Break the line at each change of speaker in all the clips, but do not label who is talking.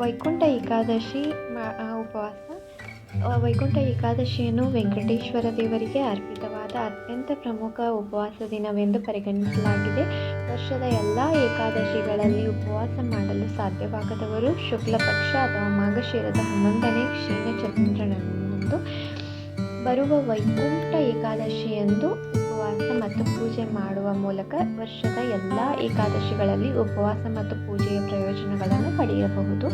ವೈಕುಂಠ ಏಕಾದಶಿ ಉಪವಾಸ. ವೈಕುಂಠ ಏಕಾದಶಿಯನ್ನು ವೆಂಕಟೇಶ್ವರ ದೇವರಿಗೆ ಅರ್ಪಿತವಾದ ಅತ್ಯಂತ ಪ್ರಮುಖ ಉಪವಾಸ ದಿನವೆಂದು ಪರಿಗಣಿಸಲಾಗಿದೆ. ವರ್ಷದ ಎಲ್ಲ ಏಕಾದಶಿಗಳಲ್ಲಿ ಉಪವಾಸ ಮಾಡಲು ಸಾಧ್ಯವಾಗದವರು ಶುಕ್ಲ ಪಕ್ಷ ಅಥವಾ ಮಾಘಶಿರದ ಹನ್ನೊಂದನೇ ಕ್ಷೀಣ ಚಂದ್ರನಂದು ಬರುವ ವೈಕುಂಠ ಏಕಾದಶಿಯಂದು ಉಪವಾಸ ಮತ್ತು ಪೂಜೆ ಮಾಡುವ ಮೂಲಕ ವರ್ಷದ ಎಲ್ಲ ಏಕಾದಶಿಗಳಲ್ಲಿ ಉಪವಾಸ ಮತ್ತು ಪೂಜೆಯ ಪ್ರಯೋಜನಗಳನ್ನು ಪಡೆಯಬಹುದು.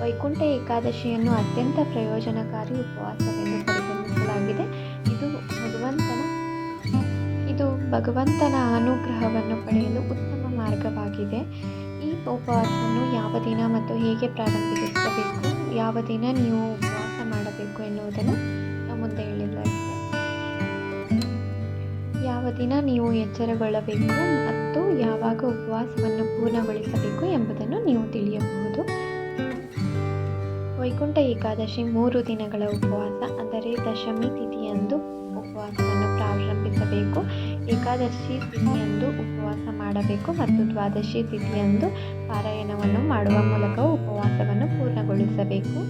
ವೈಕುಂಠ ಏಕಾದಶಿಯನ್ನು ಅತ್ಯಂತ ಪ್ರಯೋಜನಕಾರಿ ಉಪವಾಸವೆಂದು ಪರಿಗಣಿಸಲಾಗಿದೆ. ಇದು ಭಗವಂತನ ಇದು ಭಗವಂತನ ಅನುಗ್ರಹವನ್ನು ಪಡೆಯಲು ಉತ್ತಮ ಮಾರ್ಗವಾಗಿದೆ. ಈ ಉಪವಾಸವನ್ನು ಯಾವ ದಿನ ಮತ್ತು ಹೇಗೆ ಪ್ರಾರಂಭಿಸಬೇಕು, ಯಾವ ದಿನ ನೀವು ಉಪವಾಸ ಮಾಡಬೇಕು ಎನ್ನುವುದನ್ನು ಮುಂದೆ ಯಾವ ದಿನ ನೀವು ಎಚ್ಚರಗೊಳ್ಳಬೇಕು ಮತ್ತು ಯಾವಾಗ ಉಪವಾಸವನ್ನು ಪೂರ್ಣಗೊಳಿಸಬೇಕು ಎಂಬುದನ್ನು ನೀವು ತಿಳಿಯಬಹುದು. ವೈಕುಂಠ ಏಕಾದಶಿ ಮೂರು ದಿನಗಳ ಉಪವಾಸ, ಅಂದರೆ ದಶಮಿ ತಿಥಿಯಂದು ಉಪವಾಸವನ್ನು ಪ್ರಾರಂಭಿಸಬೇಕು. ಏಕಾದಶಿ ತಿಥಿಯಂದು ಉಪವಾಸ ಮಾಡಬೇಕು ಮತ್ತು ದ್ವಾದಶಿ ತಿಥಿಯಂದು ಪಾರಾಯಣವನ್ನು ಮಾಡುವ ಮೂಲಕ ಉಪವಾಸವನ್ನು ಪೂರ್ಣಗೊಳಿಸಬೇಕು.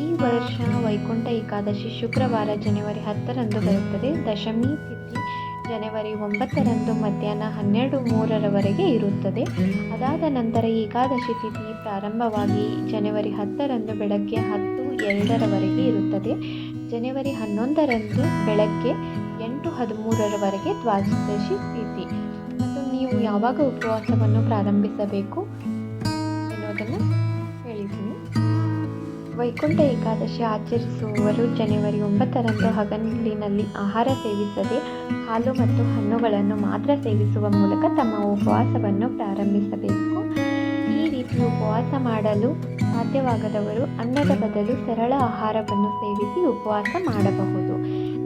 ಈ ವರ್ಷ ವೈಕುಂಠ ಏಕಾದಶಿ ಶುಕ್ರವಾರ, ಜನವರಿ ಹತ್ತರಂದು ಬರುತ್ತದೆ. ದಶಮಿ ಜನವರಿ ಒಂಬತ್ತರಂದು ಮಧ್ಯಾಹ್ನ ಹನ್ನೆರಡು ಮೂರರವರೆಗೆ ಇರುತ್ತದೆ. ಅದಾದ ನಂತರ ಏಕಾದಶಿ ತಿಥಿ ಪ್ರಾರಂಭವಾಗಿ ಜನವರಿ ಹತ್ತರಂದು ಬೆಳಗ್ಗೆ ಹತ್ತು ಎರಡರವರೆಗೆ ಇರುತ್ತದೆ. ಜನವರಿ ಹನ್ನೊಂದರಂದು ಬೆಳಗ್ಗೆ ಎಂಟು ಹದಿಮೂರರವರೆಗೆ ದ್ವಾದಶಿ ತಿಥಿ. ಮತ್ತು ನೀವು ಯಾವಾಗ ಉಪವಾಸವನ್ನು ಪ್ರಾರಂಭಿಸಬೇಕು? ವೈಕುಂಠ ಏಕಾದಶಿ ಆಚರಿಸುವವರು ಜನವರಿ ಒಂಬತ್ತರಂದು ಹಗಲಿನಲ್ಲಿ ಆಹಾರ ಸೇವಿಸದೆ ಹಾಲು ಮತ್ತು ಹಣ್ಣುಗಳನ್ನು ಮಾತ್ರ ಸೇವಿಸುವ ಮೂಲಕ ತಮ್ಮ ಉಪವಾಸವನ್ನು ಪ್ರಾರಂಭಿಸಬೇಕು. ಈ ರೀತಿ ಉಪವಾಸ ಮಾಡಲು ಸಾಧ್ಯವಾಗದವರು ಅನ್ನದ ಬದಲು ಸರಳ ಆಹಾರವನ್ನು ಸೇವಿಸಿ ಉಪವಾಸ ಮಾಡಬಹುದು.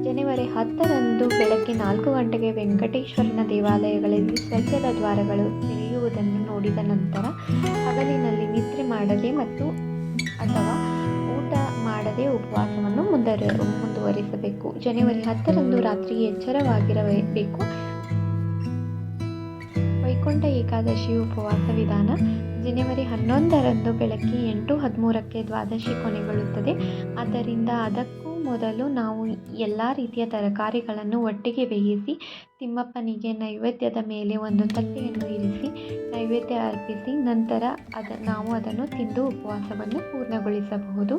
ಜನವರಿ ಹತ್ತರಂದು ಬೆಳಗ್ಗೆ ನಾಲ್ಕು ಗಂಟೆಗೆ ವೆಂಕಟೇಶ್ವರನ ದೇವಾಲಯಗಳಲ್ಲಿ ಸ್ವರ್ಗದ ದ್ವಾರಗಳು ತೆರೆಯುವುದನ್ನು ನೋಡಿದ ನಂತರ ಹಗಲಿನಲ್ಲಿ ನಿದ್ರೆ ಮಾಡದೆ ಮತ್ತು ಅಥವಾ ಮಾಡದೆ ಉಪವಾಸವನ್ನು ಮುಂದರಿ, ಮುಂದುವರಿಸಬೇಕು. ಜನವರಿ ಹತ್ತರಂದು ರಾತ್ರಿ ಎಚ್ಚರವಾಗಿರಬೇಕು. ವೈಕುಂಠ ಏಕಾದಶಿ ಉಪವಾಸ ವಿಧಾನ. ಜನವರಿ ಹನ್ನೊಂದರಂದು ಬೆಳಗ್ಗೆ ಎಂಟು ಹದಿಮೂರಕ್ಕೆ ದ್ವಾದಶಿ ಕೊನೆಗೊಳ್ಳುತ್ತದೆ. ಆದ್ದರಿಂದ ಅದಕ್ಕೂ ಮೊದಲು ನಾವು ಎಲ್ಲ ರೀತಿಯ ತರಕಾರಿಗಳನ್ನು ಒಟ್ಟಿಗೆ ಬೇಯಿಸಿ, ತಿಮ್ಮಪ್ಪನಿಗೆ ನೈವೇದ್ಯದ ಮೇಲೆ ಒಂದು ತಟ್ಟೆಯನ್ನು ಇರಿಸಿ, ನೈವೇದ್ಯ ಅರ್ಪಿಸಿ, ನಂತರ ಅದ, ನಾವು ಅದನ್ನು ತಿಂದು ಉಪವಾಸವನ್ನು ಪೂರ್ಣಗೊಳಿಸಬಹುದು.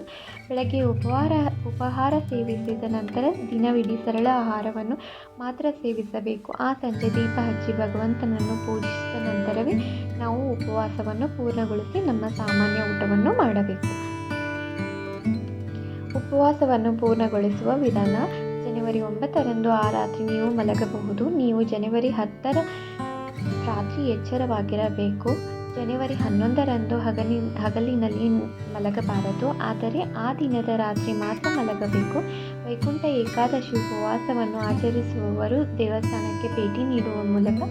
ಬೆಳಗ್ಗೆ ಉಪಹಾರ ಉಪಹಾರ ಸೇವಿಸಿದ ನಂತರ ದಿನವಿಡೀ ಸರಳ ಆಹಾರವನ್ನು ಮಾತ್ರ ಸೇವಿಸಬೇಕು. ಆ ಸಂಜೆ ದೀಪ ಹಚ್ಚಿ ಭಗವಂತನನ್ನು ಪೂಜಿಸಿದ ನಂತರವೇ ನಾವು ಉಪವಾಸವನ್ನು ಪೂರ್ಣಗೊಳಿಸಿ ನಮ್ಮ ಸಾಮಾನ್ಯ ಊಟವನ್ನು ಮಾಡಬೇಕು. ಉಪವಾಸವನ್ನು ಪೂರ್ಣಗೊಳಿಸುವ ವಿಧಾನ. ಜನವರಿ ಒಂಬತ್ತರಂದು ಆ ರಾತ್ರಿ ನೀವು ಮಲಗಬಹುದು. ನೀವು ಜನವರಿ ಹತ್ತರ ರಾತ್ರಿ ಎಚ್ಚರವಾಗಿರಬೇಕು. ಜನವರಿ ಹನ್ನೊಂದರಂದು ಹಗಲಿ, ಹಗಲಿನಲ್ಲಿ ಮಲಗಬಾರದು. ಆದರೆ ಆ ದಿನದ ರಾತ್ರಿ ಮಾತ್ರ ಮಲಗಬೇಕು. ವೈಕುಂಠ ಏಕಾದಶಿ ಉಪವಾಸವನ್ನು ಆಚರಿಸುವವರು ದೇವಸ್ಥಾನಕ್ಕೆ ಭೇಟಿ ನೀಡುವ ಮೂಲಕ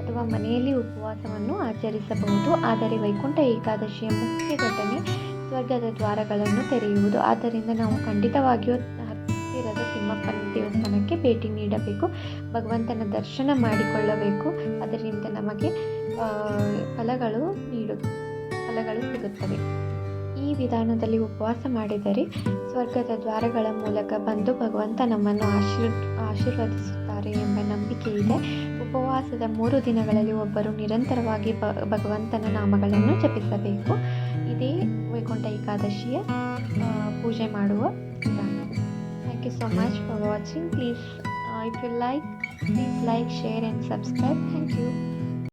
ಅಥವಾ ಮನೆಯಲ್ಲಿ ಉಪವಾಸವನ್ನು ಆಚರಿಸಬಹುದು. ಆದರೆ ವೈಕುಂಠ ಏಕಾದಶಿಯ ಮುಖ್ಯ ಘಟನೆ ಸ್ವರ್ಗದ ದ್ವಾರಗಳನ್ನು ತೆರೆಯುವುದು. ಆದ್ದರಿಂದ ನಾವು ಖಂಡಿತವಾಗಿಯೂ ಹತ್ತಿರದ ತಿಮ್ಮಪ್ಪನ ದೇವಸ್ಥಾನಕ್ಕೆ ಭೇಟಿ ನೀಡಬೇಕು. ಭಗವಂತನ ದರ್ಶನ ಮಾಡಿಕೊಳ್ಳಬೇಕು. ಅದರಿಂದ ನಮಗೆ ಫಲಗಳು ನೀಡು, ಫಲಗಳು ಸಿಗುತ್ತವೆ. ಈ ವಿಧಾನದಲ್ಲಿ ಉಪವಾಸ ಮಾಡಿದರೆ ಸ್ವರ್ಗದ ದ್ವಾರಗಳ ಮೂಲಕ ಬಂದು ಭಗವಂತ ನಮ್ಮನ್ನು ಆಶೀರ್, ಆಶೀರ್ವದಿಸುತ್ತಾರೆ ಎಂಬ ನಂಬಿಕೆ ಇದೆ. ಉಪವಾಸದ ಮೂರು ದಿನಗಳಲ್ಲಿ ಒಬ್ಬರು ನಿರಂತರವಾಗಿ ಭಗವಂತನ ನಾಮಗಳನ್ನು ಜಪಿಸಬೇಕು. ಇದೇ ವೈಕುಂಠ ಏಕಾದಶಿಯ ಪೂಜೆ ಮಾಡುವ ವಿಧಾನ thank you so much for watching please if you like please like share and subscribe thank you